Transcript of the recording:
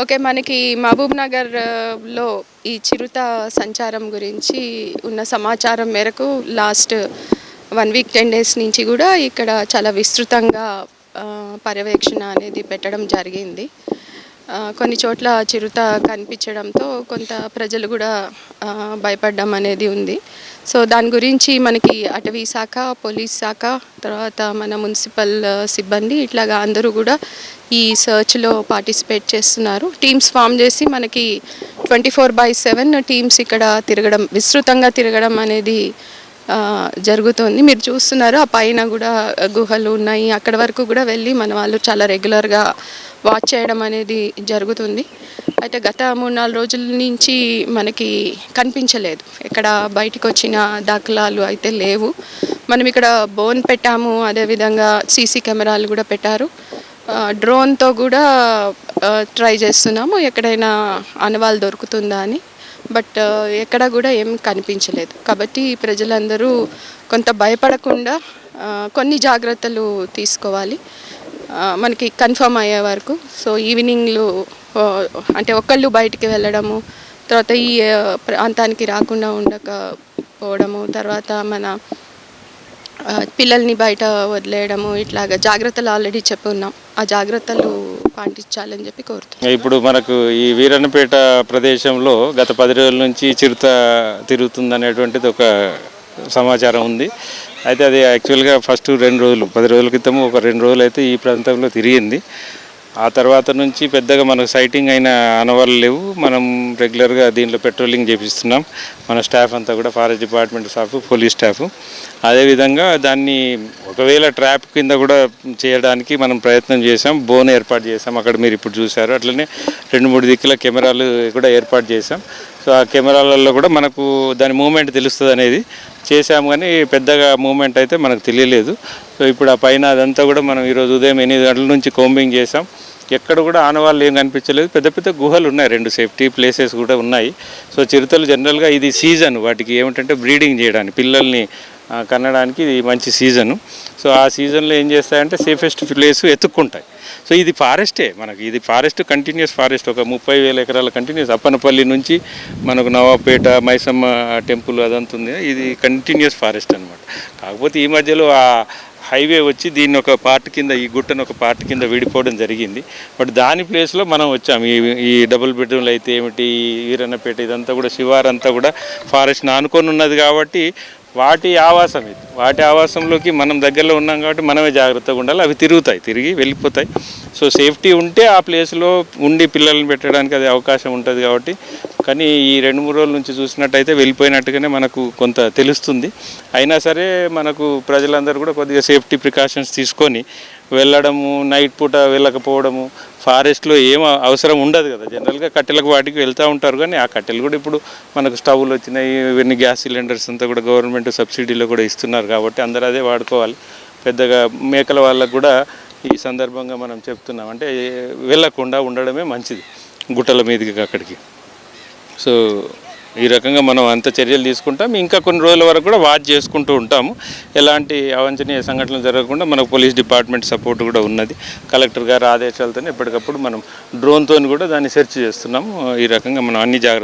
Okay మనకి మహబూబ్ నగర్లో ఈ చిరుత సంచారం గురించి ఉన్న సమాచారం మేరకు last one week ten days నుంచి కూడా ఇక్కడ చాలా విస్తృతంగా పర్యవేక్షణ అనేది పెట్టడం జరిగింది. కొన్ని చోట్ల చిరుత కనిపించడంతో కొంత ప్రజలు కూడా భయపడ్డం భయపడడం అనేది ఉంది. సో దాని గురించి మనకి అటవీ శాఖ పోలీస్ శాఖ తర్వాత మన మున్సిపల్ సిబ్బంది ఇట్లాగా అందరూ కూడా ఈ సర్చ్లో పార్టిసిపేట్ చేస్తున్నారు. టీమ్స్ ఫామ్ చేసి మనకి twenty four by seven teams ఇక్కడ తిరగడం విస్తృతంగా తిరగడం అనేది జరుగుతుంది. మీరు చూస్తున్నారు ఆ పైన కూడా గుహలు ఉన్నాయి. అక్కడ వరకు కూడా వెళ్ళి మన వాళ్ళు చాలా రెగ్యులర్గా వాచ్ చేయడం అనేది జరుగుతుంది. అయితే గత మూడు నాలుగు రోజుల నుంచి మనకి కనిపించలేదు. ఇక్కడ బయటకు వచ్చిన దాఖలాలు అయితే లేవు. మనం ఇక్కడ బోన్ పెట్టాము అదేవిధంగా సీసీ కెమెరాలు కూడా పెట్టారు. డ్రోన్తో కూడా ట్రై చేస్తున్నాము. ఎక్కడైనా ఆనవాళ్ళు దొరుకుతుందా అని. బట్ ఎక్కడ కూడా ఏం కనిపించలేదు. కాబట్టి ప్రజలందరూ కొంత భయపడకుండా కొన్ని జాగ్రత్తలు తీసుకోవాలి. మనకి కన్ఫర్మ్ అయ్యే వరకు. సో ఈవినింగ్లు అంటే ఒకళ్ళు బయటికి వెళ్ళడము తర్వాత ఈ ప్రాంతానికి రాకుండా ఉండకపోవడము తర్వాత మన పిల్లల్ని బయట వదిలేయడము ఇట్లాగా జాగ్రత్తలు ఆల్రెడీ చెప్పున్నాం ఆ జాగ్రత్తలు పాటించాలని చెప్పి కోరుతున్నాం. ఇప్పుడు మనకు ఈ వీరన్నపేట ప్రదేశంలో గత పది రోజుల నుంచి చిరుత తిరుగుతుంది అనేటువంటిది ఒక సమాచారం ఉంది. అయితే అది యాక్చువల్గా ఫస్ట్ రెండు రోజులు పది రోజుల క్రితం ఒక రెండు రోజులు అయితే ఈ ప్రాంతంలో తిరిగింది. ఆ తర్వాత నుంచి పెద్దగా మనకు సైటింగ్ అయిన అనవాళ్ళు లేవు. మనం రెగ్యులర్గా దీంట్లో పెట్రోలింగ్ చేపిస్తున్నాం. మన స్టాఫ్ అంతా కూడా forest department staff police staff అదేవిధంగా దాన్ని ఒకవేళ ట్రాప్ కింద కూడా చేయడానికి మనం ప్రయత్నం చేసాం బోన్ ఏర్పాటు చేసాం అక్కడ మీరు ఇప్పుడు చూశారు. అట్లనే రెండు మూడు దిక్కుల కెమెరాలు కూడా ఏర్పాటు చేసాం సో ఆ కెమెరాలలో కూడా మనకు దాని మూమెంట్ తెలుస్తుంది అనేది చేసాము కానీ పెద్దగా మూమెంట్ అయితే మనకు తెలియలేదు. సో ఇప్పుడు ఆ పైన అదంతా కూడా మనం ఈరోజు ఉదయం ఎనిమిది గంటల నుంచి కోంబింగ్ చేసాం ఎక్కడ కూడా ఆనవాళ్ళు ఏం కనిపించలేదు. పెద్ద పెద్ద గుహలు ఉన్నాయి. రెండు సేఫ్టీ ప్లేసెస్ కూడా ఉన్నాయి. సో చిరుతలు జనరల్గా ఇది సీజన్. వాటికి ఏమిటంటే బ్రీడింగ్ చేయడానికి పిల్లల్ని కనడానికి ఇది మంచి సీజను. సో ఆ సీజన్లో ఏం చేస్తాయంటే సేఫెస్ట్ ప్లేస్ ఎత్తుక్కుంటాయి సో ఇది ఫారెస్టే మనకి. ఇది ఫారెస్ట్ కంటిన్యూస్ ఫారెస్ట్. ఒక ముప్పై వేల ఎకరాల కంటిన్యూస్ అప్పనపల్లి నుంచి మనకు నవాబ్పేట మైసమ్మ టెంపుల్ అదంతా ఉంది. ఇది కంటిన్యూస్ ఫారెస్ట్ అనమాట కాకపోతే ఈ మధ్యలో ఆ హైవే వచ్చి దీన్ని ఒక పార్ట్ కింద ఈ గుట్టను ఒక పార్ట్ కింద విడిపోవడం జరిగింది. బట్ దాని ప్లేస్లో మనం వచ్చాము ఈ ఈ డబుల్ బెడ్రూమ్లు అయితే ఏమిటి వీరన్నపేట ఇదంతా కూడా శివారంతా కూడా ఫారెస్ట్ ఆనుకొని ఉన్నది కాబట్టి వాటి ఆవాసం ఇది. వాటి ఆవాసంలోకి మనం దగ్గరలో ఉన్నాం కాబట్టి మనమే జాగ్రత్తగా ఉండాలి. అవి తిరుగుతాయి తిరిగి వెళ్ళిపోతాయి. సో సేఫ్టీ ఉంటే ఆ ప్లేస్లో ఉండి పిల్లల్ని పెట్టడానికి అది అవకాశం ఉంటుంది కాబట్టి కానీ ఈ రెండు మూడు రోజుల నుంచి చూసినట్టయితే వెళ్ళిపోయినట్టుగానే మనకు కొంత తెలుస్తుంది. అయినా సరే మనకు ప్రజలందరూ కూడా కొద్దిగా సేఫ్టీ ప్రికాషన్స్ తీసుకొని వెళ్ళడము నైట్ పూట వెళ్ళకపోవడము ఫారెస్ట్లో ఏం అవసరం ఉండదు కదా. జనరల్గా కట్టెలకు వాటికి వెళ్తూ ఉంటారు కానీ ఆ కట్టెలు కూడా ఇప్పుడు మనకు స్టవ్లు వచ్చినాయి ఇవన్నీ గ్యాస్ సిలిండర్స్ అంతా కూడా గవర్నమెంట్ సబ్సిడీలో కూడా ఇస్తున్నారు కాబట్టి అందరూ అదే వాడుకోవాలి. పెద్దగా మేకల వాళ్ళకు కూడా ఈ సందర్భంగా మనం చెప్తున్నాం. అంటే వెళ్ళకుండా ఉండడమే మంచిది గుట్టల మీదకి అక్కడికి. సో ఈ రకంగా మనం అంత చర్యలు తీసుకుంటాం. ఇంకా కొన్ని రోజుల వరకు కూడా వాచ్ చేసుకుంటూ ఉంటాము. ఎలాంటి అవాంఛనీయ సంఘటనలు జరగకుండా మనకు పోలీస్ డిపార్ట్మెంట్ సపోర్ట్ కూడా ఉన్నది. కలెక్టర్ గారి ఆదేశాలతో ఎప్పటికప్పుడు మనం డ్రోన్తో కూడా దాన్ని సెర్చ్ చేస్తున్నాము. ఈ రకంగా మనం అన్ని జాగ్రత్తలు